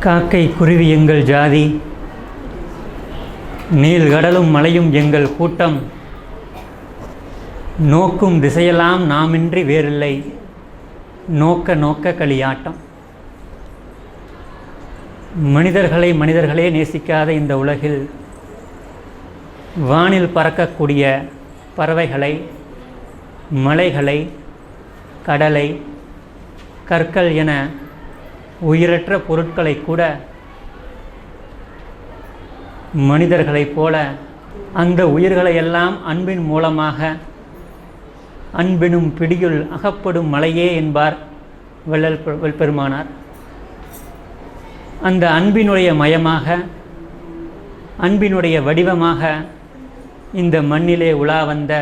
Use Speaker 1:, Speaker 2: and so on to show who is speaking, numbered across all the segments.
Speaker 1: காக்கை குருவி எங்கள் ஜாதி. நீள்கடலும் மலையும் எங்கள் கூட்டம். நோக்கும் திசையெல்லாம் நாமின்றி வேறில்லை. நோக்க நோக்க களியாட்டம். மனிதர்களை மனிதர்களே நேசிக்காத இந்த உலகில் வானில் பறக்கக்கூடிய பறவைகளை மலைகளை கடலை கற்கள் என உயிரற்ற பொருட்களை கூட மனிதர்களைப் போல அந்த உயிர்களை எல்லாம் அன்பின் மூலமாக அன்பினும் பிடியுள் அகப்படும் மலையே என்பார் வள்ளல் பெ- பெருமானார் அந்த அன்பினுடைய மயமாக அன்பினுடைய வடிவமாக இந்த மண்ணிலே உலா வந்த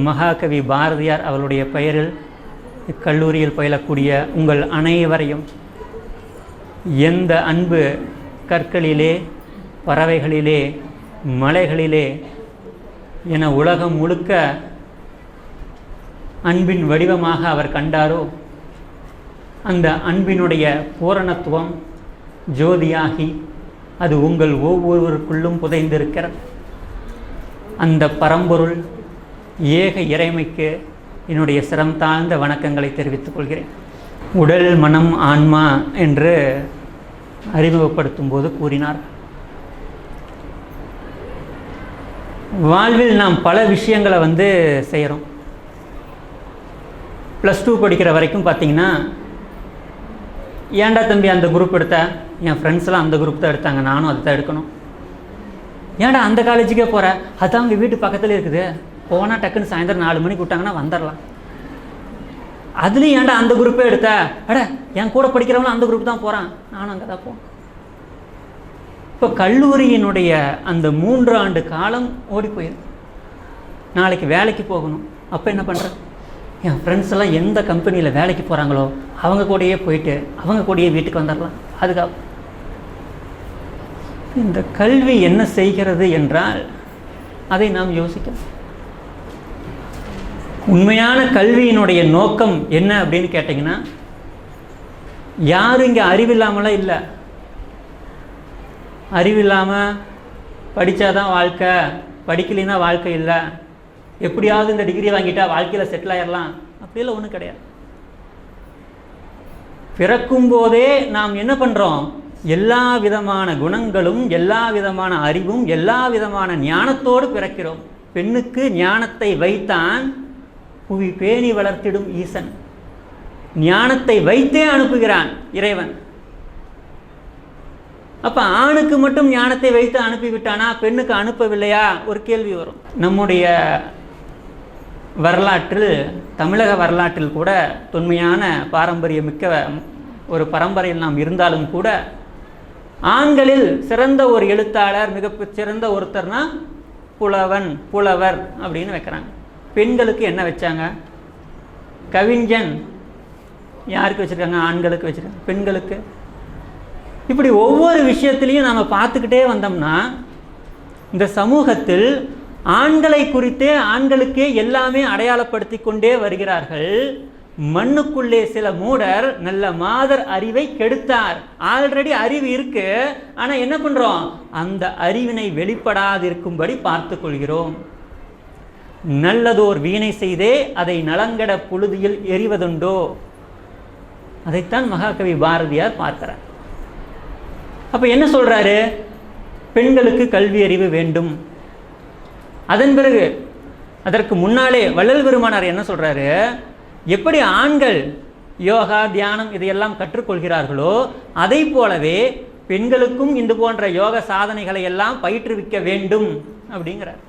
Speaker 1: மகாகவி பாரதியார் அவருடைய பெயரில் இக்கல்லூரியில் பயிலக்கூடிய உங்கள் அனைவரையும் எந்த அன்பு கற்களிலே பறவைகளிலே மலைகளிலே என உலகம் முழுக்க அன்பின் வடிவமாக அவர் கண்டாரோ அந்த அன்பினுடைய பூரணத்துவம் ஜோதியாகி அது உங்கள் ஒவ்வொருவருக்குள்ளும் புதைந்திருக்கிறது. அந்த பரம்பொருள் ஏக இறைமைக்கு என்னுடைய சிரம் தாழ்ந்த வணக்கங்களை தெரிவித்துக் கொள்கிறேன். உடல் மனம் ஆன்மா என்று அறிமுகப்படுத்தும் போது கூறினார். வாழ்வில் நாம் பல விஷயங்களை வந்து செய்கிறோம். ப்ளஸ் டூ படிக்கிற வரைக்கும் பார்த்தீங்கன்னா ஏன்டா தம்பி அந்த குரூப் எடுத்த? என் ஃப்ரெண்ட்ஸ்லாம் அந்த குரூப் தான் எடுத்தாங்க. நானும் அதை தான் எடுக்கணும். ஏன்டா அந்த காலேஜுக்கே போகிற அதான் உங்கள் வீட்டு பக்கத்தில் இருக்குது. போனால் டக்குன்னு சாயந்தரம் நாலு மணிக்கு விட்டாங்கன்னா வந்துடலாம். அதுலேயும் ஏன்டா அந்த குரூப்பே எடுத்த? அட என் கூட படிக்கிறவங்களும் அந்த குரூப் தான் போகிறான் நானும் அங்கே தான் போவேன் இப்போ கல்லூரியினுடைய அந்த மூன்று ஆண்டு காலம் ஓடி போயிடுது நாளைக்கு வேலைக்கு போகணும். அப்போ என்ன பண்ணுற என் ஃப்ரெண்ட்ஸ் எல்லாம் எந்த கம்பெனியில் வேலைக்கு போகிறாங்களோ அவங்க கூடயே போயிட்டு அவங்க கூடயே வீட்டுக்கு வந்துடலாம். அதுக்காக. இந்த கல்வி என்ன செய்கிறது என்றால் அதை நாம் யோசிக்கணும். உண்மையான கல்வியினுடைய நோக்கம் என்ன அப்படின்னு கேட்டிங்கன்னா யாரும் இங்கே அறிவில்லாமலாம் இல்லை. அறிவில்லாமல் படித்தாதான் வாழ்க்கை படிக்கலைன்னா வாழ்க்கை இல்லை. எப்படியாவது இந்த டிகிரி வாங்கிட்டா வாழ்க்கையில் செட்டில் ஆயிடலாம் அப்படிலாம் ஒன்றும் கிடையாது. பிறக்கும் போதே நாம் என்ன பண்ணுறோம் எல்லா விதமான குணங்களும் எல்லா விதமான அறிவும் எல்லா விதமான ஞானத்தோடு பிறக்கிறோம். பெண்ணுக்கு ஞானத்தை வைத்தான் புவி பேணி வளர்த்திடும் ஈசன். ஞானத்தை வைத்தே அனுப்புகிறான் இறைவன். அப்போ ஆணுக்கு மட்டும் ஞானத்தை வைத்து அனுப்பிவிட்டானா? பெண்ணுக்கு அனுப்பவில்லையா? ஒரு கேள்வி வரும். நம்முடைய வரலாற்றில் தமிழக வரலாற்றில் கூட தொன்மையான பாரம்பரியமிக்க ஒரு பரம்பரையில் நாம் இருந்தாலும் கூட ஆண்களில் சிறந்த ஒரு எழுத்தாளர் மிக சிறந்த ஒருத்தர்னா புலவன் புலவர் அப்படின்னு வைக்கிறாங்க. பெண்களுக்கு என்ன வச்சாங்க? கவிஞன். யாருக்கு வச்சுருக்காங்க? ஆண்களுக்கு வச்சுருக்காங்க. பெண்களுக்கு. இப்படி ஒவ்வொரு விஷயத்துலையும் நாம் பார்த்துக்கிட்டே வந்தோம்னா இந்த சமூகத்தில் ஆண்களை குறித்தே ஆண்களுக்கே எல்லாமே அடையாளப்படுத்தி கொண்டே வருகிறார்கள். மண்ணுக்குள்ளே சில மூடர் நல்ல மாதர் அறிவை கெடுத்தார். ஆல்ரெடி அறிவு இருக்கு. ஆனால் என்ன பண்ணுறோம் அந்த அறிவினை வெளிப்படாதிருக்கும்படி பார்த்து கொள்கிறோம். நல்லதோர் வீணை செய்தே அதை நலங்கட புழுதியில் எறிவதுண்டோ? அதைத்தான் மகாகவி பாரதியார் பார்க்கிறார். அப்ப என்ன சொல்றாரு? பெண்களுக்கு கல்வி அறிவு வேண்டும். அதன் பிறகு அதற்கு முன்னாலே வள்ளல் பெருமானார் என்ன சொல்றாரு? எப்படி ஆண்கள் யோகா தியானம் இதையெல்லாம் கற்றுக்கொள்கிறார்களோ அதை போலவே பெண்களுக்கும் இது போன்ற யோக சாதனைகளை எல்லாம் பயிற்றுவிக்க வேண்டும் அப்படிங்கிறார்.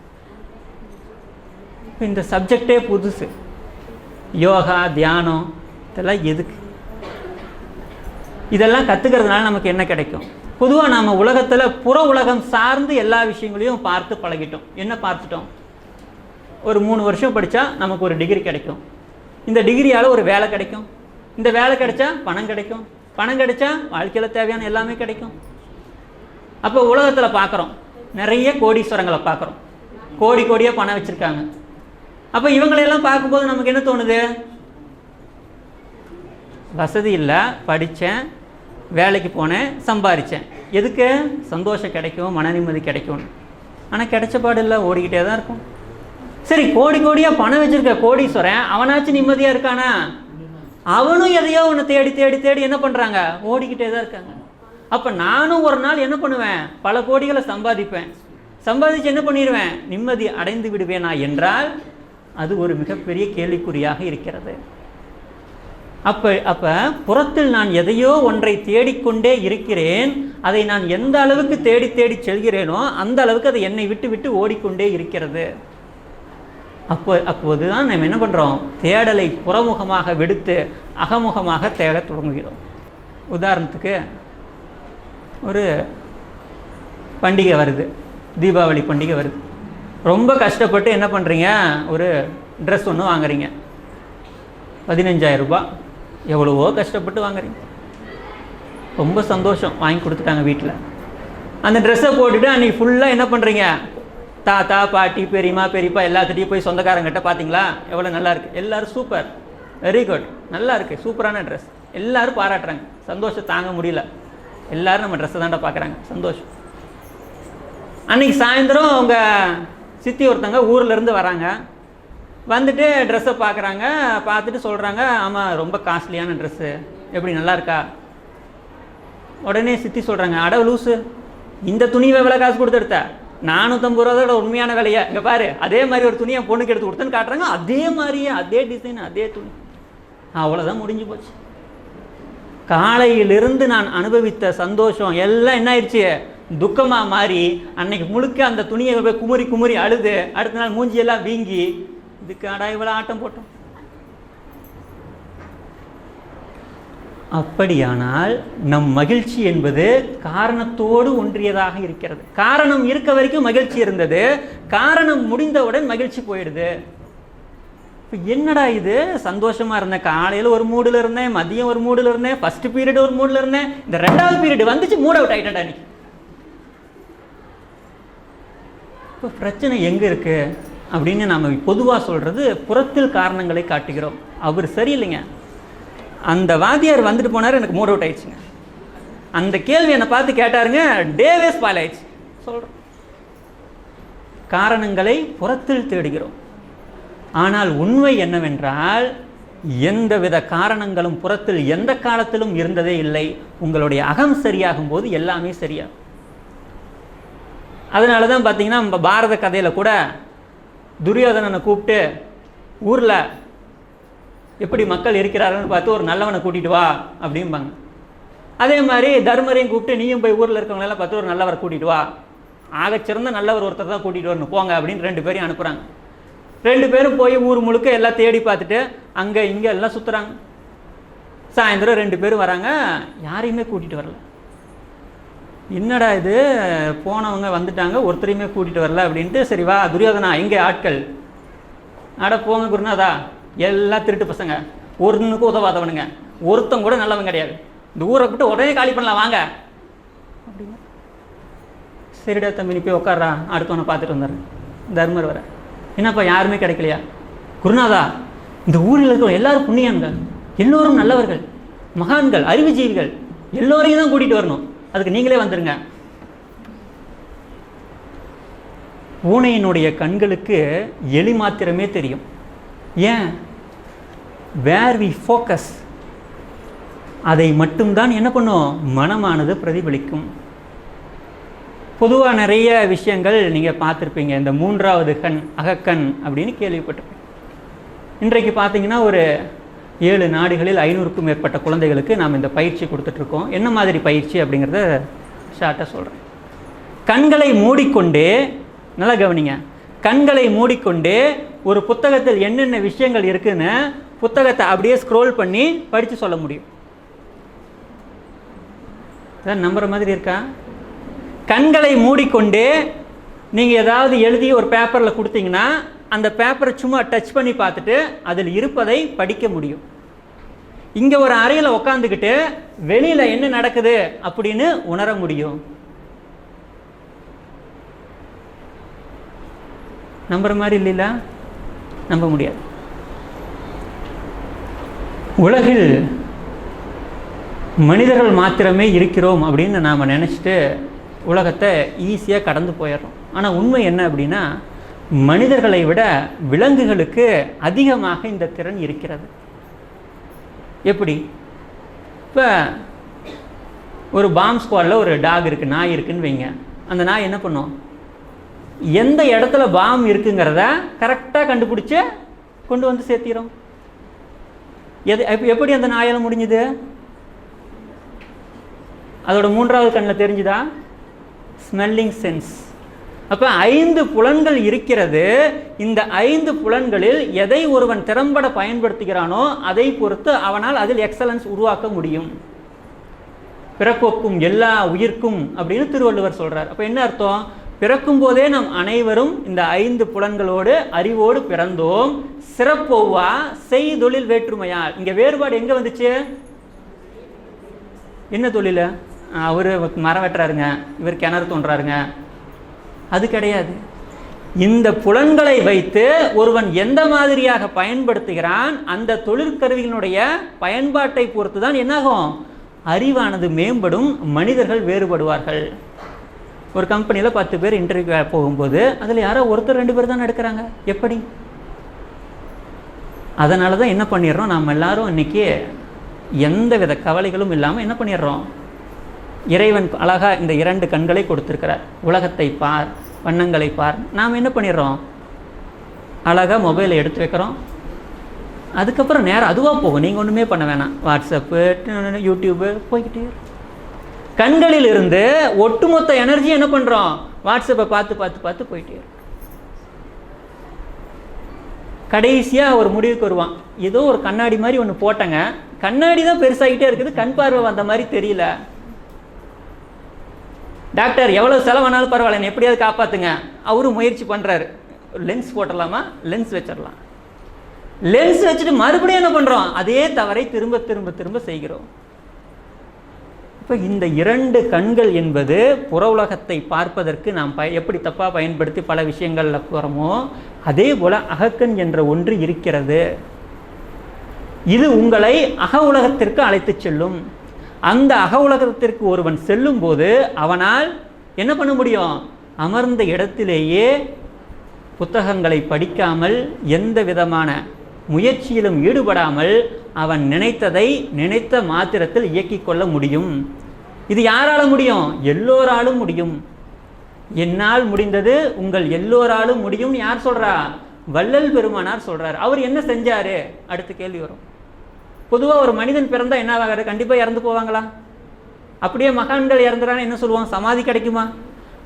Speaker 1: இந்த சப்ஜெக்டே புதுசு. யோகா தியானம் இதெல்லாம் எதுக்கு? இதெல்லாம் கற்றுக்கிறதுனால நமக்கு என்ன கிடைக்கும்? பொதுவாக நாம் உலகத்தில் புற உலகம் சார்ந்து எல்லா விஷயங்களையும் பார்த்து பழகிட்டோம். என்ன பார்த்துட்டோம்? ஒரு மூணு வருஷம் படித்தா நமக்கு ஒரு டிகிரி கிடைக்கும். இந்த டிகிரியால் ஒரு வேலை கிடைக்கும். இந்த வேலை கிடைச்சா பணம் கிடைக்கும். பணம் கிடைச்சா வாழ்க்கையில் தேவையான எல்லாமே கிடைக்கும். அப்போ உலகத்தில் பார்க்குறோம் நிறைய கோடீஸ்வரங்களை பார்க்குறோம் கோடி கோடியாக பணம் வச்சுருக்காங்க. அப்போ இவங்களையெல்லாம் பார்க்கும்போது நமக்கு என்ன தோணுது? வசதி இல்லை படித்தேன் வேலைக்கு போனேன் சம்பாரித்தேன் எதுக்கு? சந்தோஷம் கிடைக்கும் மன நிம்மதி கிடைக்கும்னு. ஆனால் கிடைச்ச பாடு இல்லை ஓடிக்கிட்டே தான் இருக்கும். சரி கோடி கோடியாக பணம் வச்சுருக்க கோடீஸ்வரன் அவனாச்சும் நிம்மதியாக இருக்கானா? அவனும் எதையோ ஒன்று தேடி தேடி தேடி என்ன பண்ணுறாங்க ஓடிக்கிட்டே தான் இருக்காங்க. அப்போ நானும் ஒரு நாள் என்ன பண்ணுவேன்? பல கோடிகளை சம்பாதிப்பேன். சம்பாதிச்சு என்ன பண்ணிடுவேன் நிம்மதி அடைந்து விடுவேனா என்றால் அது ஒரு மிகப்பெரிய கேள்விக்குறியாக இருக்கிறது. அப்போ அப்போ புறத்தில் நான் எதையோ ஒன்றை தேடிக்கொண்டே இருக்கிறேன். அதை நான் எந்த அளவுக்கு தேடி தேடி செல்கிறேனோ அந்த அளவுக்கு அதை என்னை விட்டு விட்டு ஓடிக்கொண்டே இருக்கிறது. அப்போ அப்போது தான் நம்ம என்ன பண்ணுறோம் தேடலை புறமுகமாக விடுத்து அகமுகமாக தேடத் தொடங்குகிறோம். உதாரணத்துக்கு ஒரு பண்டிகை வருது. தீபாவளி பண்டிகை வருது. ரொம்ப கஷ்டப்பட்டு என்ன பண்ணுறீங்க ஒரு ட்ரெஸ் ஒன்று வாங்குறீங்க. பதினஞ்சாயிரம் ரூபாய். எவ்வளவோ கஷ்டப்பட்டு வாங்குறீங்க. ரொம்ப சந்தோஷம் வாங்கி கொடுத்துட்டாங்க வீட்டில் அந்த ட்ரெஸ்ஸை போட்டுட்டு அன்றைக்கி ஃபுல்லாக என்ன பண்ணுறீங்க தாத்தா பாட்டி பெரியம்மா பெரியப்பா எல்லாத்துட்டையும் போய் சொந்தக்காரங்கிட்ட பார்த்தீங்களா எவ்வளோ நல்லா இருக்குது எல்லோரும் சூப்பர் வெரி குட் நல்லா இருக்குது சூப்பரான ட்ரெஸ் எல்லோரும் பாராட்டுறாங்க. சந்தோஷம் தாங்க முடியல. எல்லோரும் நம்ம ட்ரெஸ்ஸை தாண்டா பார்க்குறாங்க சந்தோஷம். அன்றைக்கி சாயந்தரம் அவங்க சித்தி ஒருத்தங்க ஊர்லேருந்து வராங்க. வந்துட்டு ட்ரெஸ்ஸை பார்க்குறாங்க பார்த்துட்டு சொல்கிறாங்க ஆமாம் ரொம்ப காஸ்ட்லியான ட்ரெஸ்ஸு எப்படி நல்லா இருக்கா? உடனே சித்தி சொல்கிறாங்க அட லூஸு இந்த துணியை எவ்வளோ காசு கொடுத்து எடுத்த? நானூற்றம்பது ரூபாதோட உண்மையான விலையை? இங்கே பாரு அதே மாதிரி ஒரு துணியை பொண்ணுக்கு எடுத்து கொடுத்தேன்னு காட்டுறாங்க. அதே மாதிரியே அதே டிசைன் அதே துணி. அவ்வளோதான் முடிஞ்சு போச்சு. காலையிலிருந்து நான் அனுபவித்த சந்தோஷம் எல்லாம் என்ன ஆயிடுச்சு? துக்கமாக மாறி அன்னைக்கு முழுக்க அந்த துணியை போய் குமுறி குமுறி அழுது அடுத்த நாள் மூஞ்சியெல்லாம் வீங்கி இதுக்கு அடா இவ்வளோ ஆட்டம் போட்டோம். அப்படியானால் நம் மகிழ்ச்சி என்பது காரணத்தோடு ஒன்றியதாக இருக்கிறது. காரணம் இருக்க வரைக்கும் மகிழ்ச்சி இருந்தது. காரணம் முடிந்தவுடன் மகிழ்ச்சி போயிடுது. இப்போ என்னடா இது? சந்தோஷமாக இருந்தேன். காலையில் ஒரு மூடில் இருந்தேன் மதியம் ஒரு மூடில் இருந்தேன் ஃபர்ஸ்ட் பீரியட் ஒரு மூடில் இருந்தேன். இந்த ரெண்டாவது பீரியட் வந்துச்சு மூட் அவுட் ஆகிட்டேன்டா நீ இப்போ பிரச்சனை எங்கே இருக்குது அப்படின்னு நாம் பொதுவாக சொல்கிறது புறத்தில் காரணங்களை காட்டுகிறோம். அவர் சரியில்லைங்க. அந்த வாத்தியார் வந்துட்டு போனார் எனக்கு மூட் அவுட் ஆயிடுச்சுங்க. அந்த கேள்வி என்னை பார்த்து கேட்டாருங்க டேவே ஸ்பாயில் ஆயிடுச்சு. சொல்கிறோம் காரணங்களை புறத்தில் தேடுகிறோம். ஆனால் உண்மை என்னவென்றால் எந்தவித காரணங்களும் புறத்தில் எந்த காலத்திலும் இருந்ததே இல்லை. உங்களுடைய அகம் சரியாகும் போது எல்லாமே சரியாகும். அதனால தான் பார்த்தீங்கன்னா நம்ம பாரத கதையில் கூட துரியோதனனை கூப்பிட்டு ஊரில் எப்படி மக்கள் இருக்கிறார்கள்னு பார்த்து ஒரு நல்லவனை கூட்டிகிட்டு வா அப்படிம்பாங்க. அதே மாதிரி தர்மரையும் கூப்பிட்டு நீயும் போய் ஊரில் இருக்கவங்களெல்லாம் பார்த்து ஒரு நல்லவரை கூட்டிகிட்டு வா. ஆகச்சிறந்த நல்லவர் ஒருத்தர் தான் கூட்டிகிட்டு வரணும். போங்க அப்படின்னு ரெண்டு பேரையும் அனுப்புகிறாங்க ரெண்டு பேரும் போய் ஊர் முழுக்க எல்லாம் தேடி பார்த்துட்டு அங்கே இங்கே எல்லாம் சுற்றுறாங்க சாயந்தரம் ரெண்டு பேரும் வராங்க. யாரையுமே கூட்டிகிட்டு வரல. என்னடா இது? போனவங்க வந்துட்டாங்க ஒருத்தரையுமே கூட்டிகிட்டு வரல அப்படின்ட்டு சரி வா துரியோதனா எங்கே ஆட்கள். அட போங்க குருநாதா எல்லாம் திருட்டு பசங்க. ஒருனுக்கும் உதவாதவனுங்க. ஒருத்தன் கூட நல்லவன் கிடையாது. இந்த ஊரை விட்டு உடனே காலி பண்ணலாம் வாங்க. அப்படின்னா? சரிடா தம்பி நீ போய் உட்கார்றா. அடுத்தவனை பார்த்துட்டு வந்துடுறேன். தர்மர் வர. என்னப்பா யாருமே கிடைக்கலையா? குருநாதா இந்த ஊரில் இருக்கிற எல்லாரும் புண்ணியங்கள் எல்லோரும் நல்லவர்கள். மகான்கள் அறிவுஜீவிகள். எல்லோரையும் தான் கூட்டிகிட்டு வரணும். அதுக்கு நீங்களே வந்துடுங்க பூனையினுடைய கண்களுக்கு எலி மாத்திரமே தெரியும். ஏன்? வேர் வி ஃபோக்கஸ் அதை மட்டும்தான் என்ன பண்ணும்? மனமானது பிரதிபலிக்கும். பொதுவாக நிறைய விஷயங்கள் நீங்கள் பார்த்துருப்பீங்க. இந்த மூன்றாவது கண் அகக்கண் அப்படின்னு கேள்விப்பட்டிருப்பீங்க. இன்றைக்கு பார்த்தீங்கன்னா ஒரு ஏழு நாடுகளில் ஐநூறுக்கும் மேற்பட்ட குழந்தைகளுக்கு நாம் இந்த பயிற்சி கொடுத்துட்ருக்கோம். என்ன மாதிரி பயிற்சி அப்படிங்கிறத ஷார்ட்டாக சொல்கிறேன் கண்களை மூடிக்கொண்டு நல்லா கவனிங்க. கண்களை மூடிக்கொண்டு ஒரு புத்தகத்தில் என்னென்ன விஷயங்கள் இருக்குதுன்னு புத்தகத்தை அப்படியே ஸ்க்ரோல் பண்ணி படித்து சொல்ல முடியும். நம்புற மாதிரி இருக்கா? கண்களை மூடிக்கொண்டு நீங்கள் ஏதாவது எழுதி ஒரு பேப்பரில் கொடுத்தீங்கன்னா அந்த பேப்பரை சும்மா டச் பண்ணி பார்த்துட்டு அதில் இருப்பதை படிக்க முடியும். இங்கே ஒரு அறையில் உக்காந்துக்கிட்டு வெளியில் என்ன நடக்குது அப்படின்னு உணர முடியும். நம்புற மாதிரி இல்லைல்ல நம்ப முடியாது. உலகில் மனிதர்கள் மாத்திரமே இருக்கிறோம் அப்படின்னு நாம் நினச்சிட்டு உலகத்தை ஈஸியாக கடந்து போயிடுறோம். ஆனால் உண்மை என்ன அப்படின்னா மனிதர்களை விட விலங்குகளுக்கு அதிகமாக இந்த திறன் இருக்கிறது. எப்படி? இப்போ ஒரு பாம் ஸ்குவாடில் ஒரு டாக் இருக்குது நாய் இருக்குன்னு வைங்க. அந்த நாய் என்ன பண்ணும்? எந்த இடத்துல பாம் இருக்குங்கிறத கரெக்டாக கண்டுபிடிச்சி கொண்டு வந்து சேர்த்திடும் எது எப்படி அந்த நாயால் முடிஞ்சுது? அதோட மூன்றாவது கண்ணில் தெரிஞ்சுதா? Smelling sense. அப்போ ஐந்து புலன்கள் இருக்கிறது. இந்த ஐந்து புலன்களில் எதை ஒருவன் திறம்பட பயன்படுத்துகிறானோ அதை பொறுத்து அவனால் அதில் எக்ஸலன்ஸ் உருவாக்க முடியும். பிறப்போக்கும் எல்லா உயிர்க்கும் அப்படின்னு திருவள்ளுவர் சொல்கிறார் அப்போ என்ன அர்த்தம்? பிறக்கும் போதே நாம் அனைவரும் இந்த ஐந்து புலன்களோடு அறிவோடு பிறந்தோம். சிறப்பொவ்வா செய்தொழில் வேற்றுமையால் இங்கே வேறுபாடு எங்கே வந்துச்சு? என்ன தொழிலை? அவர் மரம் வெட்டுறாருங்க. இவர் கிணறு தோன்றாருங்க அது கிடையாது. இந்த புலன்களை வைத்து ஒருவன் எந்த மாதிரியாக பயன்படுத்துகிறான் அந்த தொழிற்கருவிகளுடைய பயன்பாட்டை பொறுத்து தான் என்னாகும்? அறிவானது மேம்படும் மனிதர்கள் வேறுபடுவார்கள். ஒரு கம்பெனியில் பத்து பேர் இன்டர்வியூ போகும்போது அதில் யாரோ ஒருத்தர் ரெண்டு பேர் தான் எடுக்கிறாங்க. எப்படி? அதனால தான் என்ன பண்ணிடுறோம்? நாம் எல்லாரும் இன்னைக்கு எந்த வித கவலைகளும் இல்லாமல் என்ன பண்ணிடுறோம்? இறைவன் அழகாக இந்த இரண்டு கண்களை கொடுத்துருக்கிறார். உலகத்தை பார் வண்ணங்களை பார். நாம் என்ன பண்ணிடுறோம்? அழகாக மொபைலை எடுத்து வைக்கிறோம். அதுக்கப்புறம் நேரம் அதுவாக போகும். நீங்கள் ஒன்றுமே பண்ண வேணாம். வாட்ஸ்அப்பு யூடியூப்பு போய்கிட்டே கண்களில் இருந்து ஒட்டுமொத்த எனர்ஜி என்ன பண்ணுறோம் வாட்ஸ்அப்பை பார்த்து பார்த்து பார்த்து போயிட்டே கடைசியாக ஒரு முடிவுக்கு வருவான். ஏதோ ஒரு கண்ணாடி மாதிரி ஒன்று போட்டேங்க. கண்ணாடி தான் பெருசாகிட்டே இருக்குது. கண் பார்வை வந்த மாதிரி தெரியல. டாக்டர் எவ்வளோ செலவானாலும் பரவாயில்ல என்னை எப்படியாவது காப்பாற்றுங்க அவரும் முயற்சி பண்ணுறாரு லென்ஸ் போட்டுடலாமா லென்ஸ் வச்சிடலாம். லென்ஸ் வச்சுட்டு மறுபடியும் என்ன பண்ணுறோம் அதே தவறை திரும்ப திரும்ப திரும்ப செய்கிறோம். இப்போ இந்த இரண்டு கண்கள் என்பது புற உலகத்தை பார்ப்பதற்கு நாம் ப எப்படி தப்பாக பயன்படுத்தி பல விஷயங்களில் போகிறோமோ அதே போல் அகக்கண் என்ற ஒன்று இருக்கிறது. இது உங்களை அக உலகத்திற்கு அழைத்துச் செல்லும். அந்த அக உலகத்திற்கு ஒருவன் செல்லும்போது அவனால் என்ன பண்ண முடியும்? அமர்ந்த இடத்திலேயே புத்தகங்களை படிக்காமல் எந்த விதமான முயற்சியிலும் ஈடுபடாமல் அவன் நினைத்ததை நினைத்த மாத்திரத்தில் இயக்கிக் கொள்ள முடியும். இது யாரால முடியும்? எல்லோராலும் முடியும். என்னால் முடிந்தது உங்கள் எல்லோராலும் முடியும்னு யார் சொல்றா? வள்ளல் பெருமானார் சொல்றார். அவர் என்ன செஞ்சாரு? அடுத்த கேள்வி வரும். பொதுவாக ஒரு மனிதன் பிறந்தா என்ன ஆகாது? கண்டிப்பாக இறந்து போவாங்களா? அப்படியே மகான்கள் இறந்துறான்னு என்ன சொல்லுவான் சமாதி கிடைக்குமா?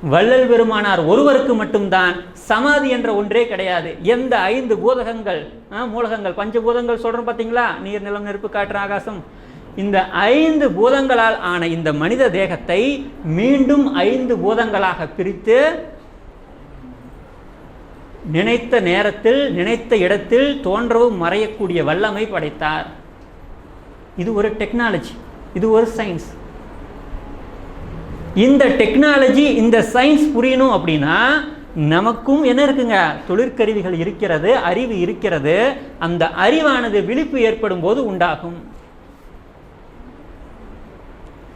Speaker 1: வள்ளல் பெருமானார் ஒருவருக்கு மட்டும்தான் சமாதி என்ற ஒன்றே கிடையாது. எந்த ஐந்து பூதகங்கள் ஆ, மூலகங்கள் பஞ்சபூதங்கள் சொல்கிறோம் பார்த்தீங்களா நீர் நிலம் நெருப்பு காற்று ஆகாசம். இந்த ஐந்து பூதங்களால் ஆன இந்த மனித தேகத்தை மீண்டும் ஐந்து பூதங்களாக பிரித்து நினைத்த நேரத்தில் நினைத்த இடத்தில் தோன்றவும் மறையக்கூடிய வல்லமை படைத்தார். இது ஒரு டெக்னாலஜி இது ஒரு சயின்ஸ் இந்த டெக்னாலஜி இந்த சயின்ஸ் புரியணும் அப்படின்னா நமக்கும் என்ன இருக்குங்க? தொழிற்கருவிகள் இருக்கிறது அறிவு இருக்கிறது. அந்த அறிவானது விழிப்பு ஏற்படும் போது உண்டாகும்.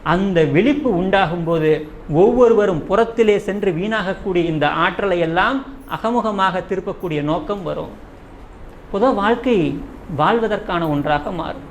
Speaker 1: அந்த விழிப்பு உண்டாகும் போது ஒவ்வொருவரும் புறத்திலே சென்று வீணாகக்கூடிய இந்த ஆற்றலை எல்லாம் அகமுகமாக திருப்பக்கூடிய நோக்கம் வரும். பொதுவாக வாழ்க்கை வாழ்வதற்கான ஒன்றாக மாறும்.